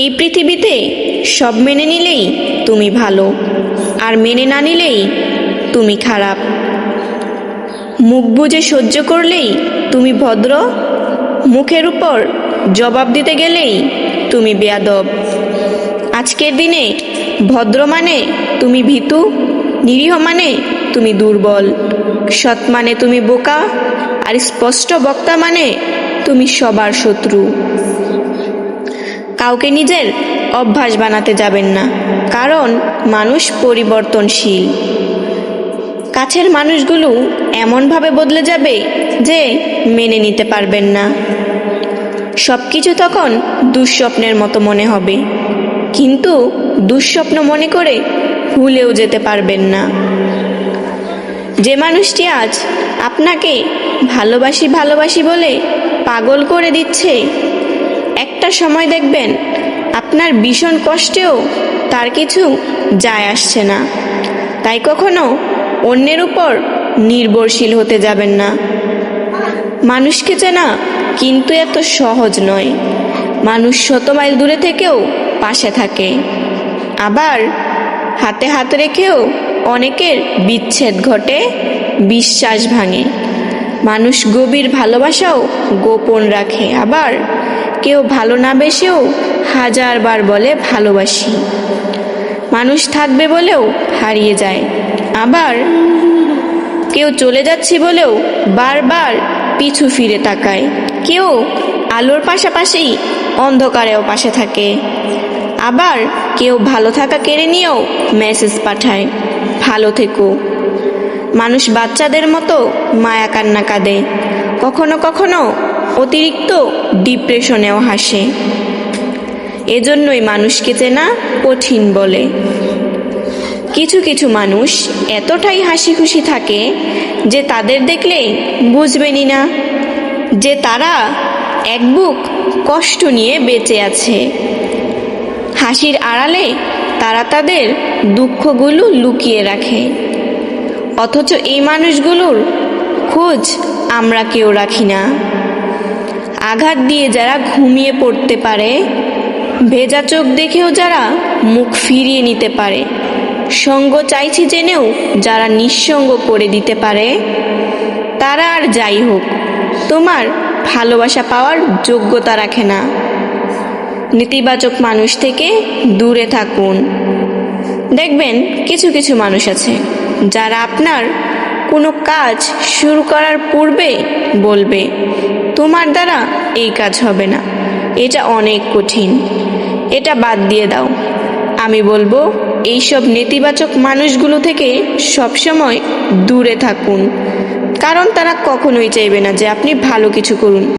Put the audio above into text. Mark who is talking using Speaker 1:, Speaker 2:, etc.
Speaker 1: এই পৃথিবীতে সব মেনে নিলেই তুমি ভালো, আর মেনে না নিলেই তুমি খারাপ। মুখ বুজে সহ্য করলেই তুমি ভদ্র, মুখের উপর জবাব দিতে গেলেই তুমি বেয়াদব। আজকের দিনে ভদ্র মানে তুমি ভীতু, নিরীহ মানে তুমি দুর্বল। সৎ মানে তুমি বোকা, আর স্পষ্ট বক্তা মানে তুমি সবার শত্রু। কাউকে নিজের অভ্যাস বানাতে যাবেন না। কারণ মানুষ পরিবর্তনশীল। কাছের মানুষগুলো এমনভাবে বদলে যাবে যে মেনে নিতে পারবেন না। সব কিছু তখন দুঃস্বপ্নের মতো মনে হবে। কিন্তু দুঃস্বপ্ন মনে করে ভুলেও যেতে পারবেন না। যে মানুষটি আজ আপনাকে ভালোবাসি ভালোবাসি বলে পাগল করে দিচ্ছে একটা সময় দেখবেন আপনার ভীষণ কষ্টেও তার কিছু যায় আসছে না। তাই কখনো অন্যের উপর নির্ভরশীল হতে যাবেন না। মানুষকে চেনা কিন্তু এত সহজ নয়। মানুষ শত মাইল দূরে থেকেও পাশে থাকে। আবার হাতে হাত রেখেও অনেকের বিচ্ছেদ ঘটে, বিশ্বাস ভাঙে। মানুষ গভীর ভালোবাসাও গোপন রাখে। আবার কেউ ভালো না বেসেও হাজারবার বলে ভালোবাসি। মানুষ থাকবে বলেও হারিয়ে যায়। আবার কেউ চলে যাচ্ছি বলেও বারবার পিছু ফিরে তাকায়। কেউ আলোর পাশাপাশি অন্ধকারেও পাশে থাকে। আবার কেউ ভালো থাকা কেড়ে নিয়েও মেসেজ পাঠায়। ভালো থেকো। মানুষ বাচ্চাদের মতো মায়া কান্না কাঁদে। কখনো কখনো অতিরিক্ত ডিপ্রেশনেও হাসে। এজন্যই মানুষকে চেনা কঠিন বলে। কিছু কিছু মানুষ এতটাই হাসি খুশি থাকে যে তাদের দেখলে বুঝবেনই না, যে তারা এক বুক কষ্ট নিয়ে বেঁচে আছে। হাসির আড়ালে তারা তাদের দুঃখগুলো লুকিয়ে রাখে। অথচ এই মানুষগুলোর খোঁজ আমরা কেউ রাখি না। আঘাত দিয়ে যারা ঘুমিয়ে পড়তে পারে, ভেজা চোখ দেখেও যারা মুখ ফিরিয়ে নিতে পারে, সঙ্গ চাইছি জেনেও যারা নিঃসঙ্গ করে দিতে পারে, তারা আর যাই হোক, তোমার ভালোবাসা পাওয়ার যোগ্যতা রাখে না। নেতিবাচক মানুষ থেকে দূরে থাকুন। দেখবেন কিছু কিছু মানুষ আছে যারা আপনার কোনো কাজ শুরু করার পূর্বে বলবে, তোমার দ্বারা এই কাজ হবে না। এটা অনেক কঠিন। এটা বাদ দিয়ে দাও। আমি বলব, এইসব নেতিবাচক মানুষগুলো থেকে সবসময় দূরে থাকুন। কারণ তারা কখনোই চাইবে না যে আপনি ভালো কিছু করুন।